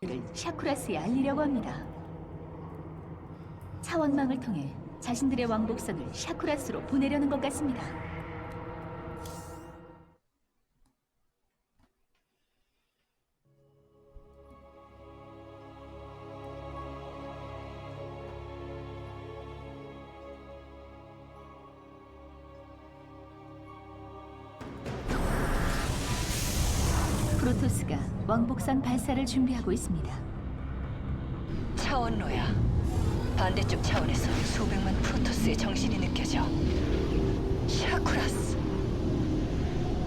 를 샤쿠라스에 알리려고 합니다. 차원망을 통해 자신들의 왕복선을 샤쿠라스로 보내려는 것 같습니다. 왕복선 발사를 준비하고 있습니다. 차원로야. 반대쪽 차원에서 수백만 프로토스의 정신이 느껴져. 샤쿠라스.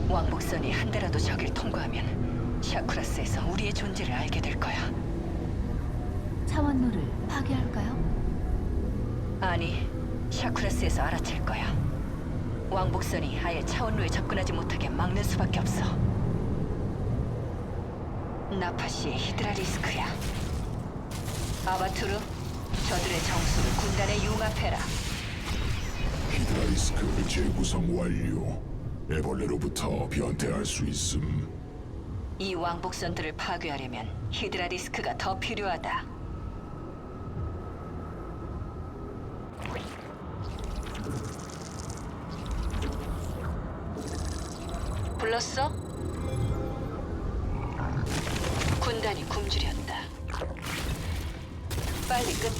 왕복선이 한 대라도 저길 통과하면 샤쿠라스에서 우리의 존재를 알게 될 거야. 차원로를 파괴할까요? 아니, 샤쿠라스에서 알아챌 거야. 왕복선이 아예 차원로에 접근하지 못하게 막는 수밖에 없어. 나파시의 히드라 리스크야. 아바투르, 저들의 정수를 군단에 융합해라. 히드라리스크 재구성 완료. 애벌레로부터 변태할 수 있음. 이 왕복선들을 파괴하려면 히드라 리스크가 더 필요하다. 불렀어? 군단이 굶주렸다. 빨리 끝.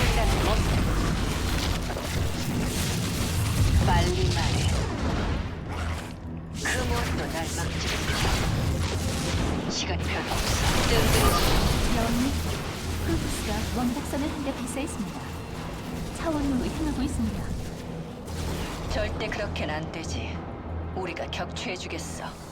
군단은 멈춰. 빨리 말해. 그 무엇도 날 막지 못해. 시간이 별로 없어. 뜬뜬 여왕님, 프로토스가 왕복선을 한대 발사했습니다. 차원로로 향하고 있습니다. 절대 그렇게는 안 되지. 우리가 격추해주겠어.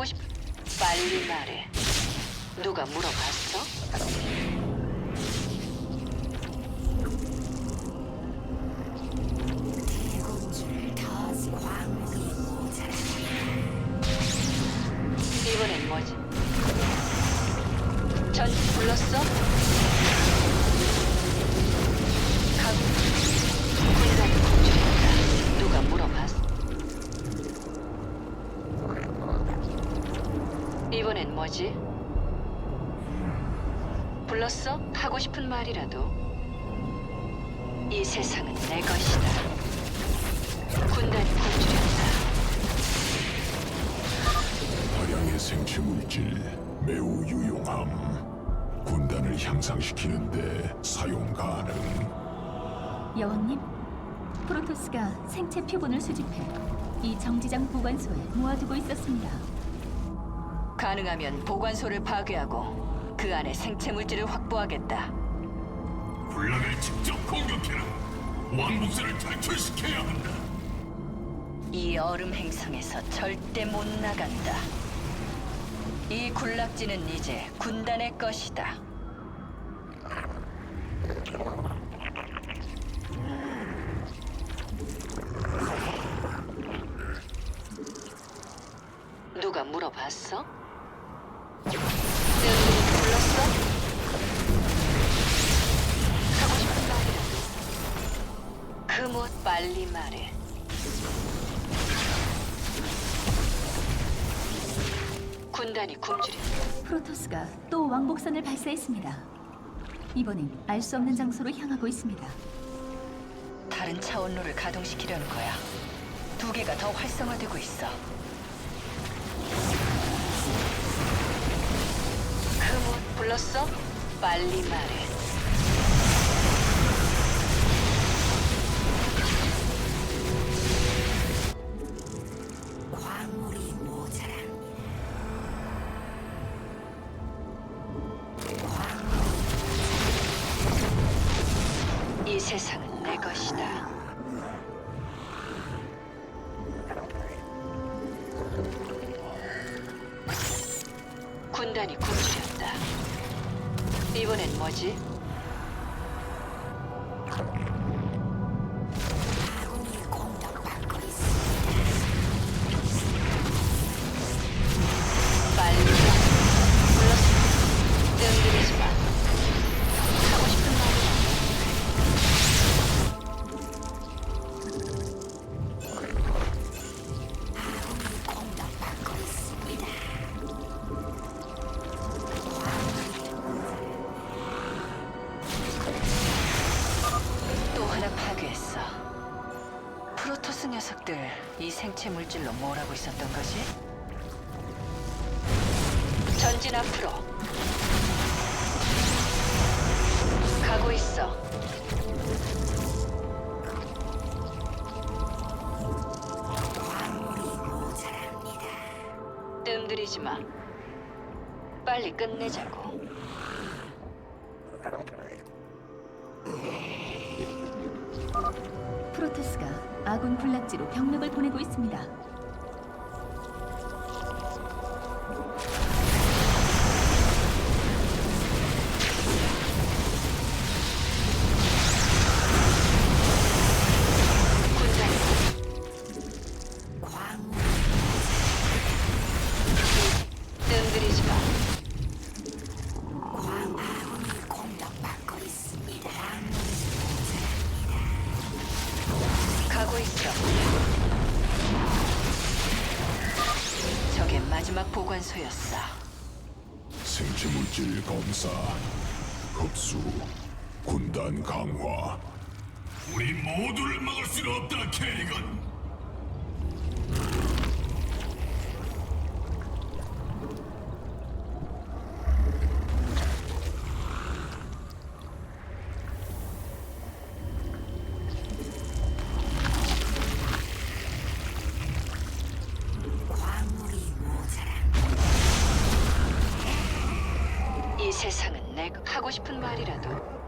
하고 싶. 빨리 말해. 누가 물어봤어? 불렀어? 하고 싶은 말이라도 이 세상은 내 것이다. 군단이 굶주렸다. 다량의 생체 물질 매우 유용함. 군단을 향상시키는데 사용 가능. 여왕님, 프로토스가 생체 표본을 수집해 이 정지장 보관소에 모아두고 있었습니다. 가능하면 보관소를 파괴하고 그 안에 생체 물질을 확보하겠다. 군락을 직접 공격해라. 왕복선을 탈출시켜야 한다. 이 얼음 행성에서 절대 못 나간다. 이 군락지는 이제 군단의 것이다. 누가 물어봤어? 무엇 빨리 말해. 군단이 굶주렸다. 프로토스가 또 왕복선을 발사했습니다. 이번엔 알 수 없는 장소로 향하고 있습니다. 다른 차원로를 가동시키려는 거야. 두 개가 더 활성화되고 있어. 그뭐 불렀어? 빨리 말해. 군단이 굶주렸다. 이번엔 뭐지? 토스 녀석들 이 생체 물질로 뭘 하고 있었던 거지? 전진 앞으로. 가고 있어. 뜸들이지 마. 빨리 끝내자고. 군락지로 병력을 보내고 있습니다. 검사, 흡수, 군단 강화. 우리 모두를 막을 수가 없다, 캐리건. 하고 싶은 말이라도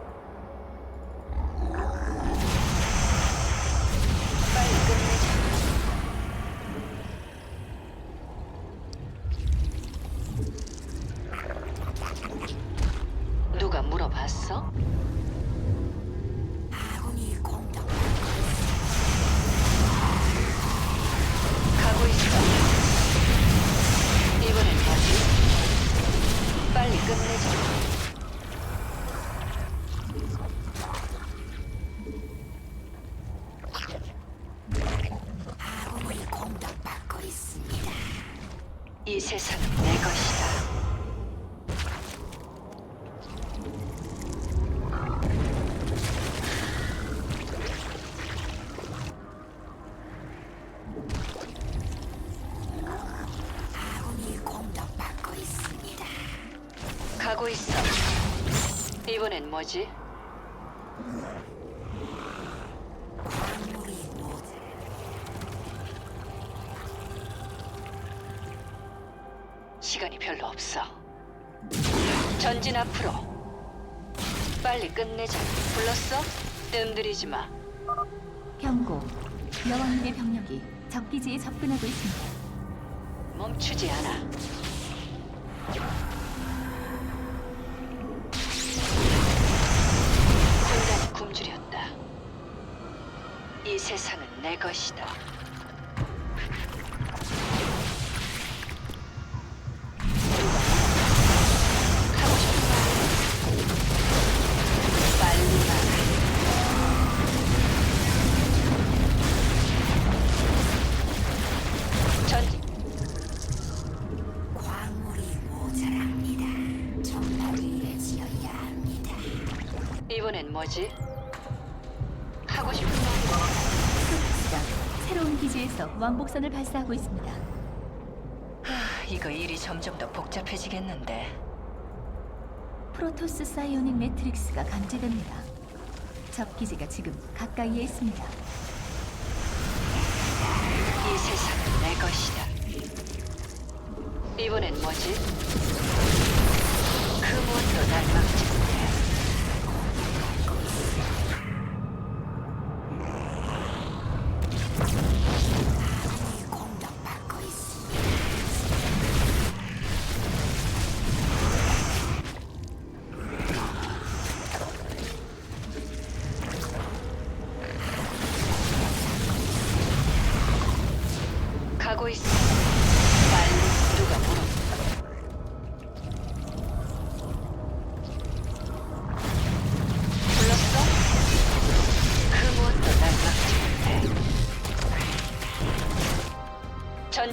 가고 있어. 이번엔 뭐지? 시간이 별로 없어. 전진 앞으로. 빨리 끝내자. 불렀어? 뜸들이지 마. 경고. 여왕님의 병력이 적기지에 접근하고 있습니다. 멈추지 않아. 이 세상은 내 것이다. 왕복선을 발사하고 있습니다. 하, 이거 일이 점점 더 복잡해지겠는데. 프로토스 사이오닉 매트릭스가 감지됩니다. 적 기지가 지금 가까이에 있습니다. 이 세상은 내 것이다. 이번엔 뭐지? 그 무엇도 날 막지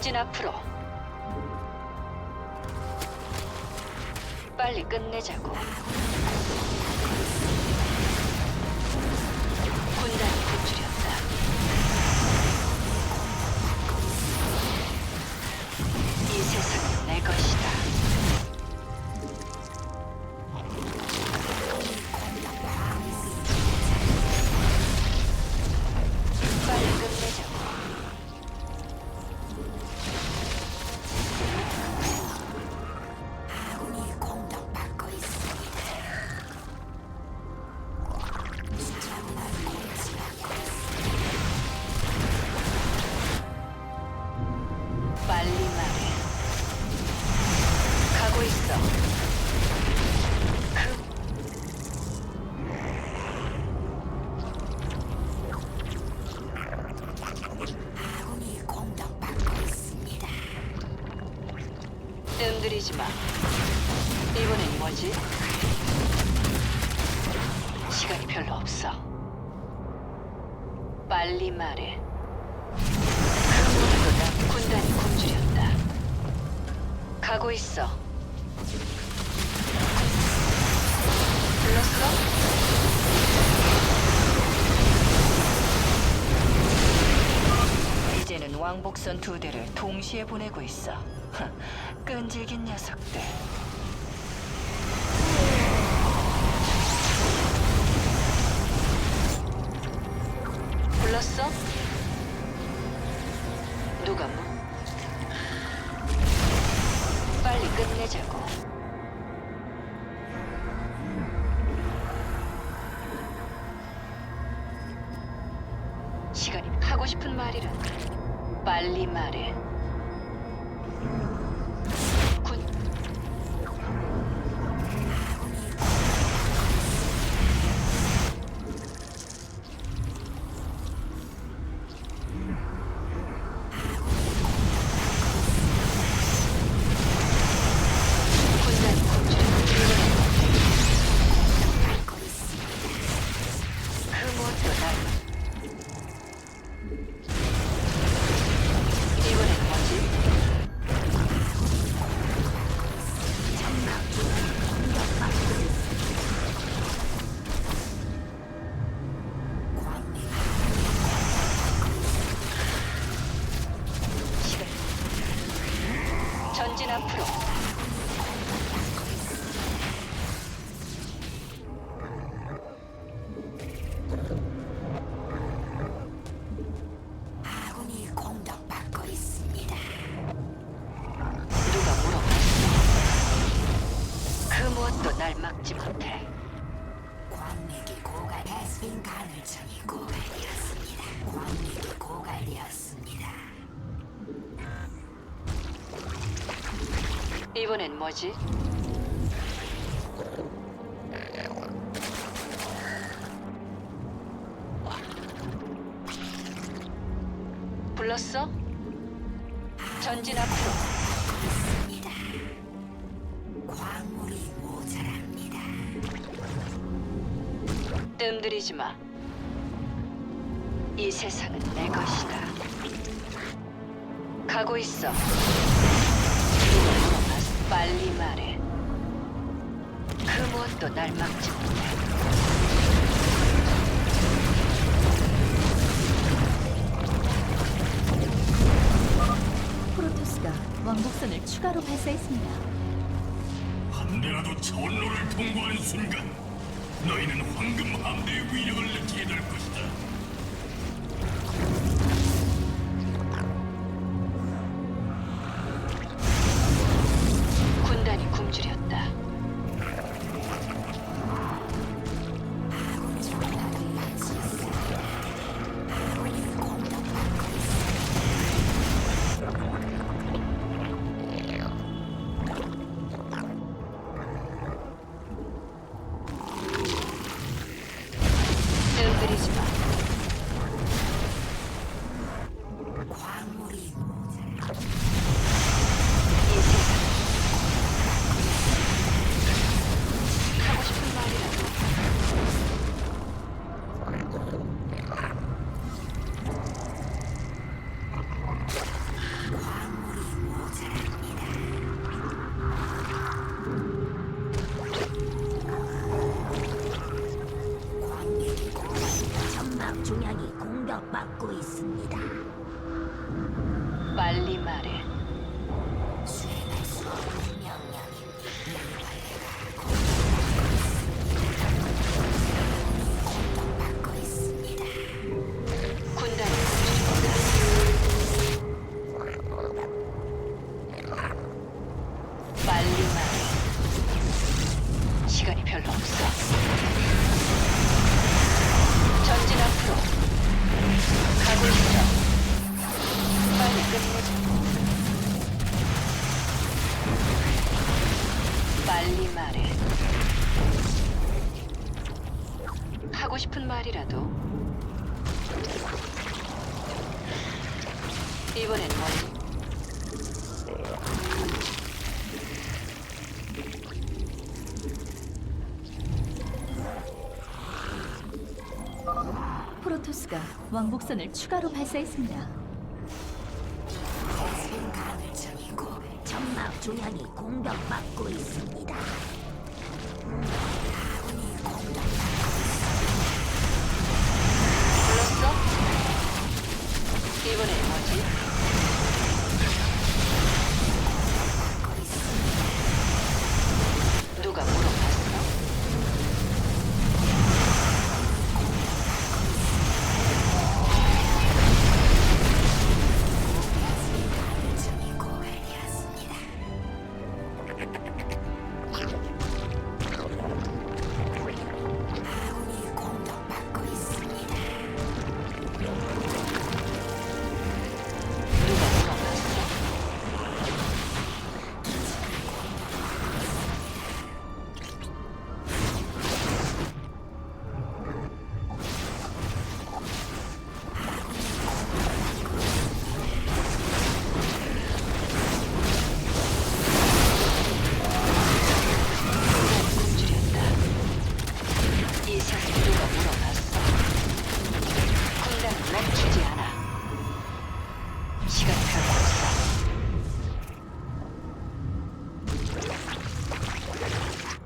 전진 앞으로. 빨리 끝내자고. 이번엔 뭐지? 시간이 별로 없어. 빨리 말해. 그무엇도 난 군단이 굶주렸다. 가고 있어. 불렀어? 이제는 왕복선 두 대를 동시에 보내고 있어. 하, 끈질긴 녀석들. 불렀어? 누가 뭐? 빨리 끝내자고. 시간이 하고 싶은 말이라. 빨리 말해. 막지 못해. 광맥이 고갈 베스핀 가늘층이 고갈되었습니다. 광맥이 고갈되었습니다. 이번엔 뭐지? 불렀어? 전진 앞으로. 뜸들이지 마. 이 세상은 내 것이다. 가고 있어. 빨리 말해. 그 무엇도 날 막지 못해. 프로토스가 왕복선을 추가로 발사했습니다. 함대라도 차원로를 통과하는 순간 너희는 황금 함대의 위력을 느끼게 될 것이다. 전진 앞으로. 가고 있어. 빨리 끝내자. 빨리 말해. 하고 싶은 말이라도. 왕복선을 추가로 발사했습니다. 베스핀 가을 중이고 점막 중앙이 공격받고 있습니다.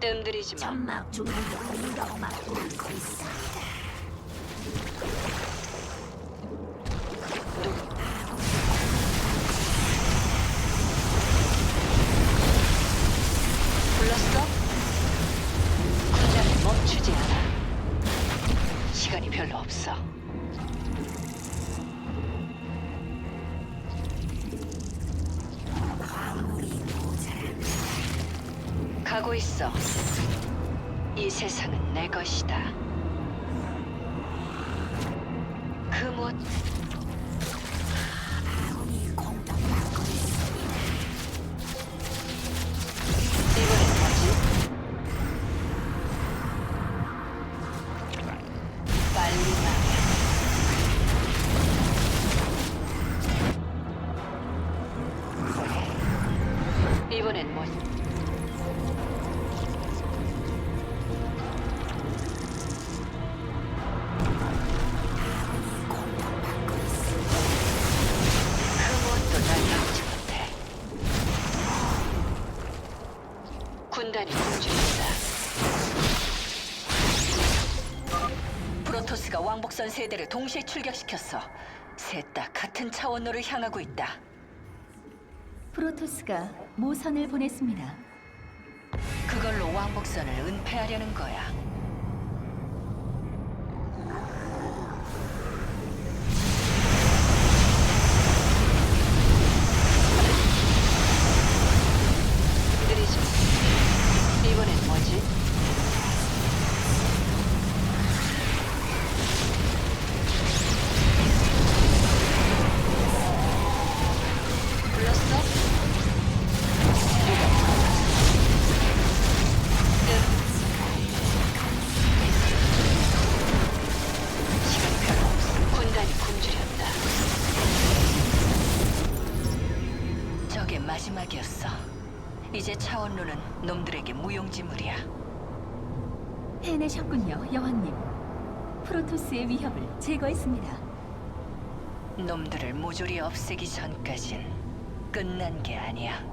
뜸들이지 마. 점막 중앙이 공격받고 있습니다. 불렀어? 프로토스가 왕복선 세 대를 동시에 출격시켰어. 셋 다 같은 차원로를 향하고 있다. 프로토스가 모선을 보냈습니다. 그걸로 왕복선을 은폐하려는 거야. 여왕님. 프로토스의 위협을 제거했습니다. 놈들을 모조리 없애기 전까진 끝난 게 아니야.